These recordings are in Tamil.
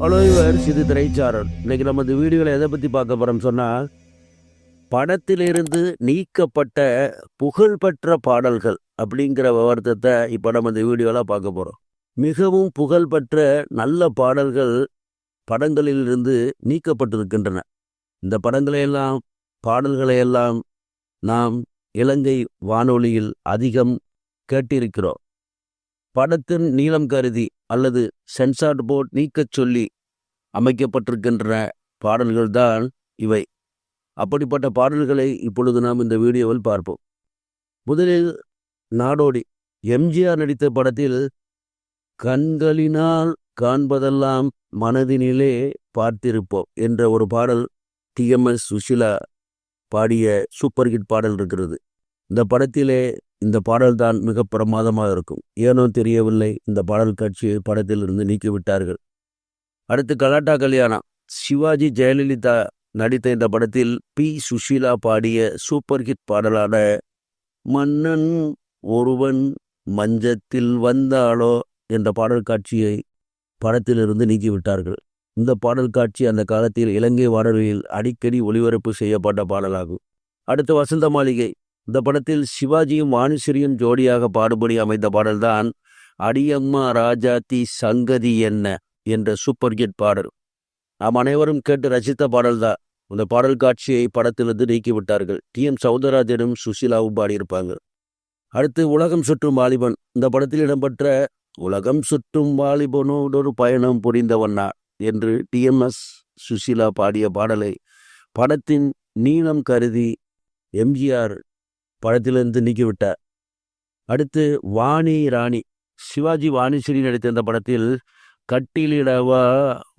ஹலோ இவர் சிது திரைச்சாரன் இன்னைக்கு நம்ம வீடியோவில் எதை பற்றி பார்க்க போகிறோம் சொன்னால் படத்திலிருந்து நீக்கப்பட்ட புகழ்பெற்ற பாடல்கள் அப்படிங்கிற விவரத்தை இப்போ நம்ம இந்த வீடியோவில் பார்க்க போகிறோம் மிகவும் புகழ்பெற்ற நல்ல பாடல்கள் படங்களிலிருந்து நீக்கப்பட்டிருக்கின்றன. இந்த படங்களையெல்லாம் பாடல்களையெல்லாம் நாம் இலங்கை வானொலியில் அதிகம் கேட்டிருக்கிறோம். படத்தின் நீளம் கருதி அல்லது சென்சார்ட் போர்ட் நீக்கச் சொல்லி அமைக்கப்பட்டிருக்கின்ற பாடல்கள்தான் இவை. அப்படிப்பட்ட பாடல்களை இப்பொழுது நாம் இந்த வீடியோவில் பார்ப்போம். முதலில் நாடோடி. எம்ஜிஆர் நடித்த படத்தில் கண்களினால் காண்பதெல்லாம் மனதினிலே பார்த்திருப்போம் என்ற ஒரு பாடல் டிஎம்எஸ் சுஷிலா பாடிய சூப்பர் ஹிட் பாடல் இருக்கிறது. இந்த படத்திலே இந்த பாடல்தான் மிக பிரமாதமாக இருக்கும். ஏனோ தெரியவில்லை இந்த பாடல் காட்சியை படத்திலிருந்து நீக்கிவிட்டார்கள். அடுத்து கலாட்டா கல்யாணம். சிவாஜி ஜெயலலிதா நடித்த இந்த படத்தில் பி. சுஷீலா பாடிய சூப்பர் ஹிட் பாடலான மன்னன் ஒருவன் மஞ்சத்தில் வந்தாளோ என்ற பாடல் காட்சியை படத்திலிருந்து நீக்கிவிட்டார்கள். இந்த பாடல் காட்சி அந்த காலத்தில் இலங்கை வானொலியில் அடிக்கடி ஒளிபரப்பு செய்யப்பட்ட பாடலாகும். அடுத்து வசந்த மாளிகை. இந்த படத்தில் சிவாஜியும் வாணிஸ்ரீயும் ஜோடியாக பாடுபடி அமைந்த பாடல்தான் அடியம்மா ராஜாத்தி சங்கதி என்ன. என்ற சூப்பர் ஹிட் பாடல். நாம் அனைவரும் கேட்டு ரசித்த பாடல்தான். இந்த பாடல் காட்சியை படத்திலிருந்து நீக்கிவிட்டார்கள். டி. எம். சௌந்தரராஜனும் சுஷீலாவும் பாடியிருப்பாங்க. அடுத்து உலகம் சுற்றும் வாலிபன். இந்த படத்தில் இடம்பெற்ற உலகம் சுற்றும் வாலிபனோடு ஒரு பயணம் புரிந்தவண்ணா என்று டிஎம்எஸ் சுஷீலா பாடிய பாடலை படத்தின் நீளம் கருதி எம்ஜிஆர் படத்திலிருந்து நீக்கிவிட்டார். அடுத்து வாணி ராணி. சிவாஜி வாணிஸ்ரீ நடித்த இந்த படத்தில் கட்டிலிடவா?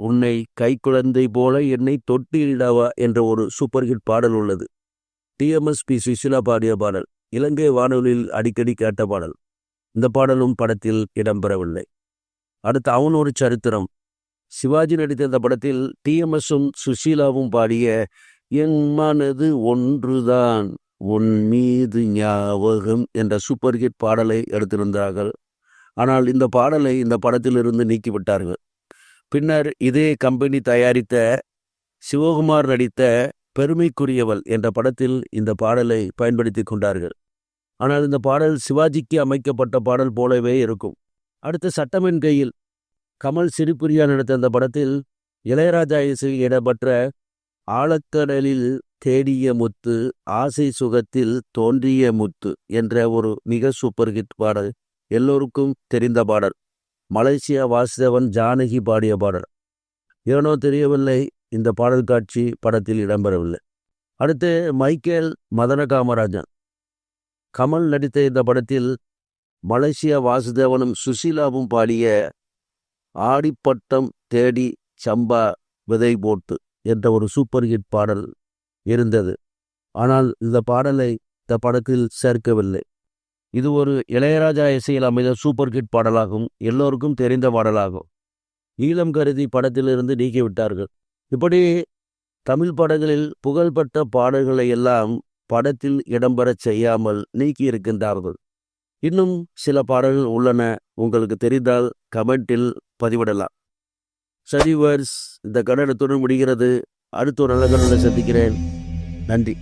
உன்னை கைக்குழந்தை போல என்னை தொட்டிலிடவா? என்ற ஒரு சூப்பர் ஹிட் பாடல் உள்ளது. TMS B. சுஷிலா பாடிய பாடல். இலங்கை வானொலியில் அடிக்கடி கேட்ட பாடல். இந்த பாடலும் படத்தில் இடம்பெறவில்லை. அடுத்து அவன் ஒரு சரித்திரம். சிவாஜி நடித்த இந்த படத்தில் டிஎம்எஸும் சுஷீலாவும் பாடிய என் மனது ஒன்றுதான் உன் மீது ஞாபகம் என்ற சூப்பர் ஹிட் பாடலை எடுத்திருந்தார்கள் ஆனால் இந்த பாடலை இந்த படத்திலிருந்து நீக்கிவிட்டார்கள். பின்னர் இதே கம்பெனி தயாரித்த சிவகுமார் நடித்த பெருமைக்குரியவள் என்ற படத்தில் இந்த பாடலை பயன்படுத்தி கொண்டார்கள். ஆனால் இந்த பாடல் சிவாஜிக்கு அமைக்கப்பட்ட பாடல் போலவே இருக்கும். அடுத்து சட்டமின் கையில் கமல் சிரிப்புரியா நடித்த அந்த படத்தில் இளையராஜா இசையில் இடம்பெற்ற ஆழக்கடலில் தேடிய முத்து ஆசை சுகத்தில் தோன்றிய முத்து என்ற ஒரு மிக சூப்பர் ஹிட் பாடல் எல்லோருக்கும் தெரிந்த பாடல். மலேசியா வாசுதேவன் ஜானகி பாடிய பாடல். ஏனோ தெரியவில்லை இந்த பாடல் காட்சி படத்தில் இடம்பெறவில்லை. அடுத்து மைக்கேல் மதன காமராஜன் கமல் நடித்த இந்த படத்தில் மலேசியா வாசுதேவனும் சுசீலாவும் பாடிய ஆடிப்பட்டம் தேடி சம்பா விதை போட்டு என்ற ஒரு சூப்பர் ஹிட் பாடல் இருந்தது. ஆனால் இந்த பாடலை இந்த படத்தில் சேர்க்கவில்லை. இது ஒரு இளையராஜா இசையில் அமைந்த சூப்பர் ஹிட் பாடலாகும் எல்லோருக்கும் தெரிந்த பாடலாகும். ஈழம் கருதி படத்திலிருந்து நீக்கிவிட்டார்கள். இப்படி தமிழ் படங்களில் புகழ்பெற்ற பாடல்களை எல்லாம் படத்தில் இடம்பெறச் செய்யாமல் நீக்கியிருக்கின்றார்கள். இன்னும் சில பாடல்கள் உள்ளன உங்களுக்கு தெரிந்தால் கமெண்டில் பதிவிடலாம். சரி வர்ஸ் இந்த கடனத்துடன் முடிகிறது. அடுத்த ஒரு நல்ல கடனை சந்திக்கிறேன். நன்றி.